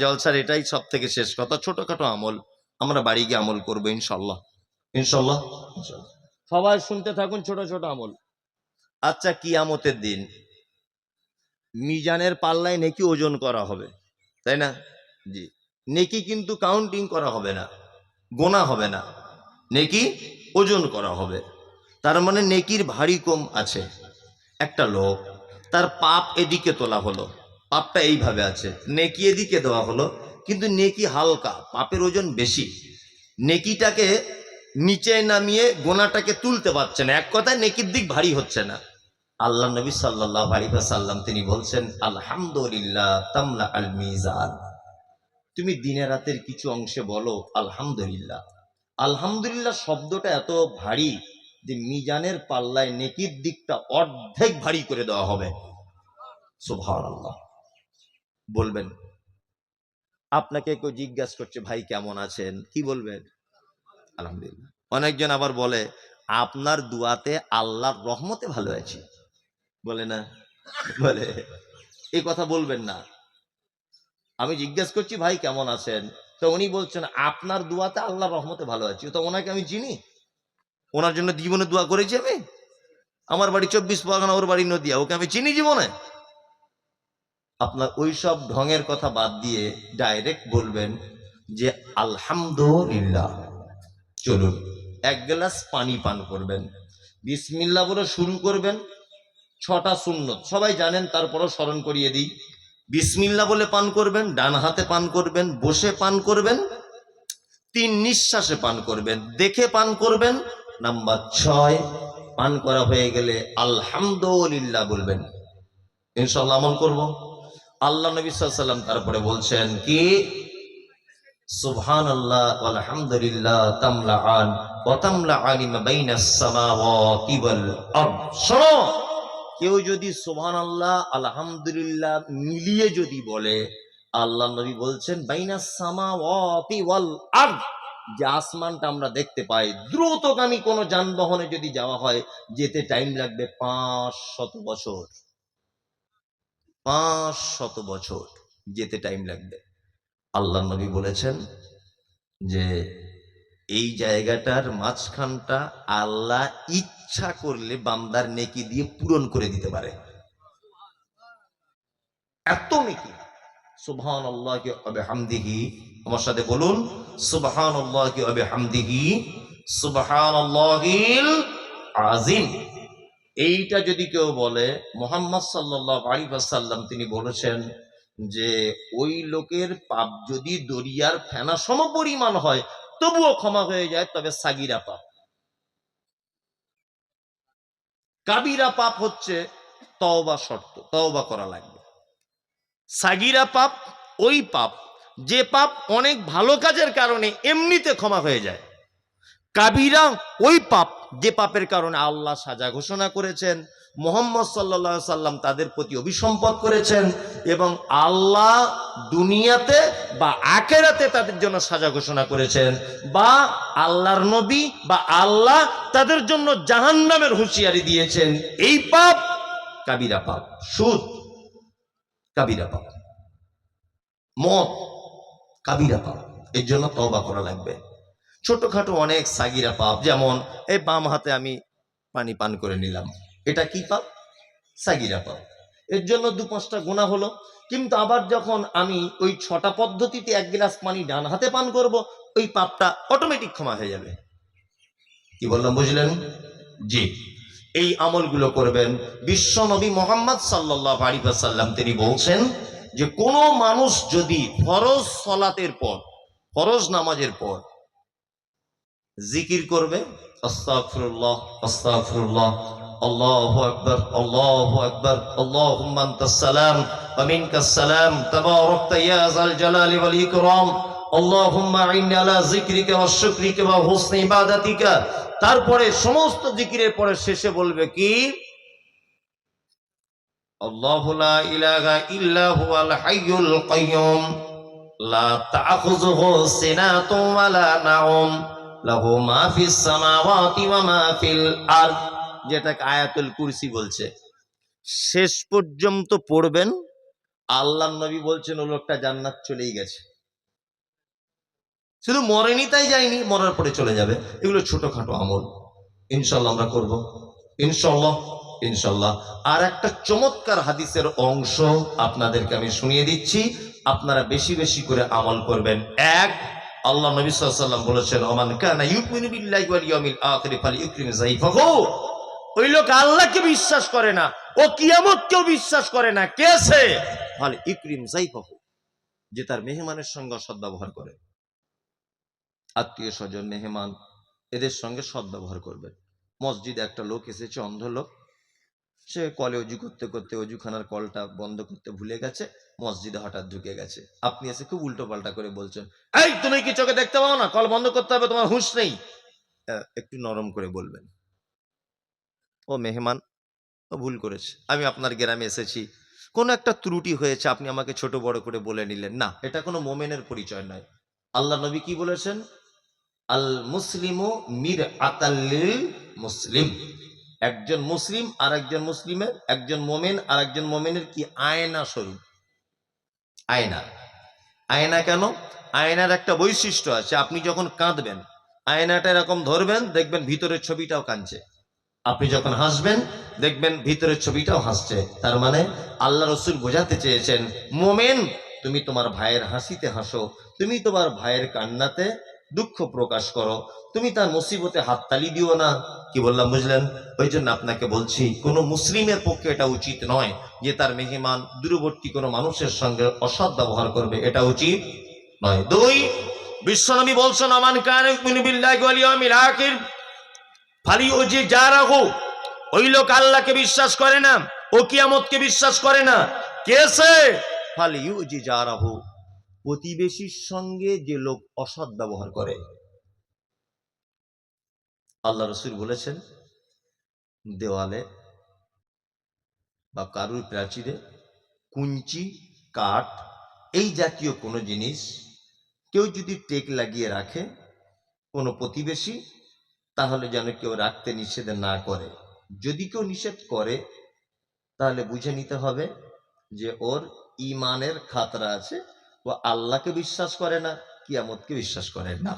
জলসার এটাই সব থেকে শেষ কথা। ছোটখাটো আমল, আমরা বাড়ি গিয়ে আমল করব ইনশাল্লাহ। ইনশাল্লাহ। সবাই শুনতে থাকুন ছোট ছোট আমল। আচ্ছা কিয়ামতের দিন মিজানের পাল্লায় নেকি ওজন করা হবে, তাই না? জি। নেকি কিন্তু কাউন্টিং করা হবে না, গোনা হবে না। নেকি ওজন করা হবে। তার মানে নেকির ভারী কম আছে। একটা লোক তার পাপ এদিকে তোলা হলো। পাপটা এইভাবে আছে। নেকি এদিকে দেওয়া হলো, কিন্তু নেকি হালকা, পাপের ওজন বেশি। নেকিটাকে নিচে নামিয়ে গোনাটাকে তুলতে পারছে না। এক কথায় নেকির দিক ভারী হচ্ছে না। আল্লাহ নবী সাল্লাহ সাল্লাম তিনি বলছেন, আলহামদুলিল্লাহ তামলা আল মিজান। তুমি দিনে রাতের কিছু অংশে বলো, আলহামদুলিল্লাহ। আলহামদুলিল্লাহ শব্দটা এত ভারী যে মিজানের পাল্লায় নেকির দিকটা অর্ধেক ভারী করে দেওয়া হবে। সুবহানাল্লাহ। বলবেন। আপনাকে কেউ জিজ্ঞাসা করছে, ভাই কেমন আছেন? কি বলবেন? আলহামদুলিল্লাহ। অনেকজন আবার বলে, আপনার দুয়াতে আল্লাহর রহমতে ভালো আছি। বলে না? বলে এই কথা বলবেন না। আমি জিজ্ঞেস করছি, ভাই কেমন আছেন? তো উনি বলছেন, আপনার দুয়াতে আল্লাহর রহমতে ভালো আছি। তো ওনাকে আমি চিনি। ওনার জন্য জীবনে দোয়া করেছি আমি। আমার বাড়ি চব্বিশ পরগনা, ওর বাড়ি নদিয়া। ওকে আমি চিনি জীবনে। আপনার ওই সব ঢঙের কথা বাদ দিয়ে ডাইরেক্ট বলবেন যে, আলহামদুলিল্লাহ। চলুন, এক গ্লাস পানি পান করবেন। বিসমিল্লা বলে শুরু করবেন, ছটা সুন্নত। সবাই জানেন, তারপরও স্মরণ করিয়ে দিই। বিসমিল্লা বলে পান করবেন, ডান হাতে পান করবেন, বসে পান করবেন, তিন নিঃশ্বাসে পান করবেন, দেখে পান করবেন। নাম্বার ছয়, পান করা হয়ে গেলে আলহামদুলিল্লাহ বলবেন। ইনশাল্লাহ আমল করব। আল্লাহ নবী সাল্লাম তারপরে বলছেন কি? আল্লাহ কেউ যদি আল্লাহ আলহামদুলিল্লাহ মিলিয়ে যদি বলে, আল্লাহ নবী বলছেন যে আসমানটা আমরা দেখতে পাই, দ্রুতগামী কোনো যানবাহনে যদি যাওয়া হয়, যেতে টাইম লাগবে পাঁচ শত বছর। পাঁচ শত বছর যেতে টাইম লাগবে। আল্লাহ নবী বলেছেন যে এই জায়গাটার মাঝখানটা আল্লাহ ইচ্ছা করলে বান্দার নেকি দিয়ে পূরণ করে দিতে পারে। এত নেকি। সুবহান আল্লাহ হামদিহি আমার সাথে বলুন সুবহান আল্লাহ হামদিহি সুবহান আল্লাহিল আজিম এইটা যদি কেউ বলে, মোহাম্মদ সাল্লাহ আলী সাল্লাম তিনি বলেছেন যে, ওই লোকের পাপ যদি দরিয়ার ফেনা সম পরিমাণ হয়, তবুও ক্ষমা হয়ে যায়, তবে সাগিরা পাপ। কাবিরা পাপ হচ্ছে তওবা শর্ত, তওবা করা লাগবে। সাগিরা পাপ, ওই পাপ, যে পাপ অনেক ভালো কাজের কারণে এমনিতে ক্ষমা হয়ে যায়। কাবিরা ওই পাপ, যে পাপের কারণে আল্লাহ সাজা ঘোষণা করেছেন, মোহাম্মদ সাল্লা সাল্লাম তাদের প্রতি অভিসম্পদ করেছেন এবং আল্লাহ দুনিয়াতে বা আকেরাতে তাদের জন্য সাজা ঘোষণা করেছেন বা আল্লাহর নবী বা আল্লাহ তাদের জন্য জাহান নামের হুঁশিয়ারি দিয়েছেন। এই পাপ কাবিরা পাপ, সুদ কাবিরা পাপ, মদ কাবিরা পাপ, এর জন্য তবা করা লাগবে। ছোটখাটো অনেক সাগিরা পাপ, যেমন এই বাম হাতে আমি পানি পান করে নিলাম। এটা কি পাপ? সাগিরা পাপ। এর জন্য দু পাঁচটা গোনা হলো। কিন্তু আবার যখন আমি ওই ছটা পদ্ধতিতে এক গ্লাস পানি ডান হাতে পান করব, ওই পাপটা অটোমেটিক ক্ষমা হয়ে যাবে। কি বললাম, বুঝলেন? জি। এই আমলগুলো করবেন। বিশ্ব নবী মোহাম্মদ সাল্লাহ আলিফাসাল্লাম তিনি বলছেন যে কোনো মানুষ যদি ফরজ সলাতের পর, ফরজ নামাজের পর জিকির করবে তারপরে সমস্ত জিকিরের পরে শেষে বলবে কি? আল্লাহু লা যেটাকে আয়াতুল কুরসি বলছে। শেষ পর্যন্ত পড়বেন, আল্লাহ নবী বলছেন, ও লোকটা জান্নাত চলেই গেছে। শুধু মরেনি তাই যায়নি, মরার পরে চলে যাবে। এগুলো ছোটখাটো আমল। ইনশাল্লাহ আমরা করব। ইনশাল্লাহ ইনশাল্লাহ। আর একটা চমৎকার হাদিসের অংশ আপনাদেরকে আমি শুনিয়ে দিচ্ছি। আপনারা বেশি বেশি করে আমল করবেন। এক আল্লাহ নবী সাল্লাম বলেছেন, ওমান কানা ইউমিনু বিল্লাহি ওয়াল ইয়াউমিল আখির ফালিইকরিম যাইফাহু। ওই লোক আল্লাহকে বিশ্বাস করে না, ও কিয়ামতকেও বিশ্বাস করে না, কে সে? ফালি ইকরিম যাইফাহু, যে তার মেহমানের সঙ্গে সদ সদ্ব্যবহার করে। আত্মীয় স্বজন মেহমান, এদের সঙ্গে সদ্ব্যবহার করবেন। মসজিদে একটা লোক এসেছে, অন্ধ লোক সে কলে অজু করতে করতে অজুখানার কলটা বন্ধ করতে ভুলে গেছে, মসজিদে হঠাৎ ঢুকে গেছে। আপনি এসে খুব উল্টো পাল্টা করে বলছেন, এই, তুমি কি চোখে দেখতে পাও না? কল বন্ধ করতে হবে, তোমার হুঁশ নেই। একটু নরম করে বলবেন। ও মেহমান, ও ভুল করেছে। আমি আপনার গ্রামে এসেছি। কোনো একটা ত্রুটি হয়েছে, আপনি আমাকে ছোট বড় করে বলে নিলেন। না, এটা কোনো মোমেনের পরিচয় নয়। আল্লাহ নবী কি বলেছেন? আল মুসলিমু মির আতাল্লিল মুসলিম একজন মুসলিম আর একজন মুসলিমের, একজন মোমেন আর একজন মোমেনের কি আয়না স্বরূপ আয়না। আয়না কেন? আয়নার একটা বৈশিষ্ট্য আছে, আপনি যখন কাঁদবেন, আয়নাটা এরকম ধরবেন, দেখবেন ভিতরের ছবিটাও কাঁদছে। আপনি যখন হাসবেন, দেখবেন ভিতরের ছবিটাও হাসছে। তার মানে আল্লাহ রসুল বোঝাতে চেয়েছেন, মোমেন, তুমি তোমার ভাইয়ের হাসিতে হাসো, তুমি তোমার ভাইয়ের কান্নাতে দুঃখ প্রকাশ করো, তুমি তার মুসিবতে হাততালি দিও না। কি বললাম, বুঝলেন? ওই জন্য আপনাকে বলছি, কোনো মুসলিমের পক্ষে এটা উচিত নয় যে তার মেহমান দূরবর্তী কোনো মানুষের সঙ্গে অসৎ ব্যবহার করবে, এটা উচিত নয়। দুই, বিশ্বনবী বলছেন, আমান ফালি ও যে যা রাখো ওই লোক আল্লাহকে বিশ্বাস করে না, ও কিয়ামতকে বিশ্বাস করে না। কেসে ফালি ও যে যা রাখো প্রতিবেশীর সঙ্গে যে লোক অসৎ ব্যবহার করে। আল্লাহ রসুল বলেছেন, দেওয়ালে বা কারুর প্রাচীরে কুঞ্চি, কাঠ, এই জাতীয় কোনো জিনিস কেউ যদি টেক লাগিয়ে রাখে, কোনো প্রতিবেশী, তাহলে যেন কেউ রাখতে নিষেধ না করে। যদি কেউ নিষেধ করে, তাহলে বুঝে নিতে হবে যে ওর ইমানের খাতরা আছে ও আল্লাহকে বিশ্বাস করে না, কিয়ামতকে বিশ্বাস করে না।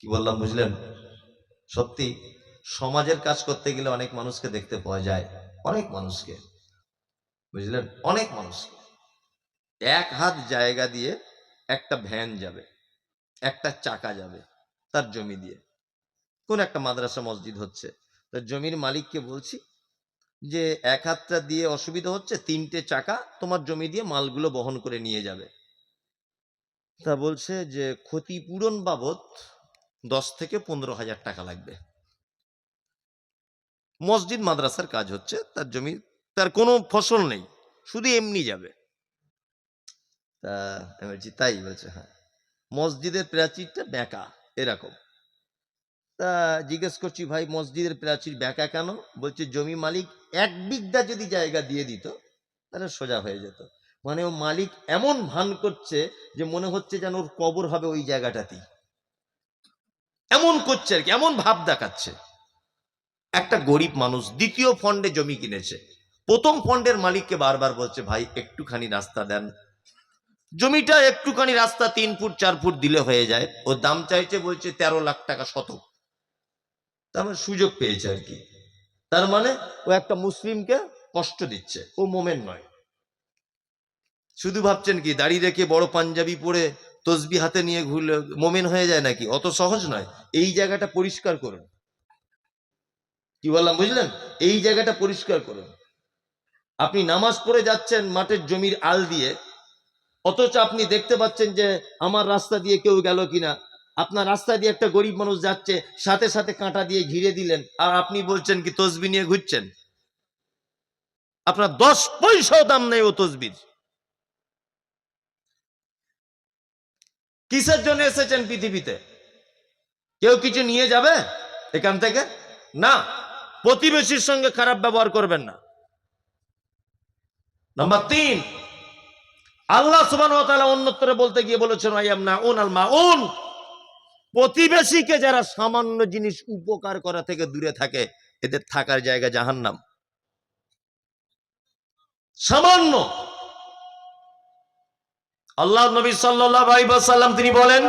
কি বললাম, বুঝলেন? সত্যি, সমাজের কাজ করতে গেলে অনেক মানুষকে দেখতে পাওয়া যায়। অনেক মানুষকে। বুঝলেন? অনেক মানুষকে। এক হাত জায়গা দিয়ে একটা ভ্যান যাবে, একটা চাকা যাবে তার জমি দিয়ে। কোন একটা মাদ্রাসা মসজিদ হচ্ছে। তার জমির মালিককে বলছি যে, এক হাতটা দিয়ে অসুবিধা হচ্ছে, তিনটে চাকা তোমার জমি দিয়ে মালগুলো বহন করে নিয়ে যাবে। তা বলছে যে, ক্ষতিপূরণ বাবদ দশ থেকে পনেরো হাজার টাকা লাগবে। মসজিদ মাদ্রাসার কাজ হচ্ছে, তার জমি, তার কোনো ফসল নেই, শুধু এমনি যাবে। তা তাই বলছে হ্যাঁ। মসজিদের প্রাচীরটা বেঁকা এরকম। তা জিজ্ঞেস করছি, ভাই, মসজিদের প্রাচীর বেঁকা কেন? বলছে, জমি মালিক এক বিঘা যদি জায়গা দিয়ে দিত, তাহলে সোজা হয়ে যেত। মানে ও মালিক এমন ভান করছে যে মনে হচ্ছে যেন ওর কবর হবে ওই জায়গাটাতেই। এমন করছে আর কি, এমন ভাব দেখাচ্ছে। একটা গরিব মানুষ দ্বিতীয় ফন্ডে জমি কিনেছে। প্রথম ফন্ডের মালিককে বারবার বলছে, ভাই, একটুখানি রাস্তা দেন। জমিটা একটুখানি রাস্তা তিন ফুট, চার ফুট দিলে হয়ে যায়। ও দাম চাইছে বলছে, তেরো লাখ টাকা শতক। তার মানে সুযোগ পেয়েছে আর কি। তার মানে ও একটা মুসলিমকে কষ্ট দিচ্ছে, ও মোমেন নয়। শুধু ভাবছেন কি, দাড়ি রেখে বড় পাঞ্জাবি পরে তসবি হাতে নিয়ে ঘুরলে মোমেন হয়ে যায় নাকি? অত সহজ নয়। এই জায়গাটা পরিষ্কার করুন। কি বললাম, বুঝলেন? এই জায়গাটা পরিষ্কার করুন। আপনি নামাজ পড়ে যাচ্ছেন মাঠের জমির আল দিয়ে, অথচ আপনি দেখতে পাচ্ছেন যে আমার রাস্তা দিয়ে কেউ গেল কিনা। আপনার রাস্তা দিয়ে একটা গরিব মানুষ যাচ্ছে, সাথে সাথে কাঁটা দিয়ে ঘিরে দিলেন, আর আপনি বলছেন কি, তসবি নিয়ে ঘুরছেন? আপনার দশ পয়সাও দাম নেই ও তসবির। কিসের জন্য এসেছেন পৃথিবীতে? কেউ কিছু নিয়ে যাবে এখান থেকে? না, প্রতিবেশীর সঙ্গে খারাপ ব্যবহার করবেন না। নাম্বার তিন, আল্লাহ সুবান অন্যত্র বলতে গিয়ে বলেছেন না উন আল উন প্রতিবেশীকে যারা সামান্য জিনিস উপকার করা থেকে দূরে থাকে, এদের থাকার জায়গা জাহান্নাম। সামান্য আল্লাহ নবী সাল্লাহ আলাইহি সাল্লাম তিনি বলেন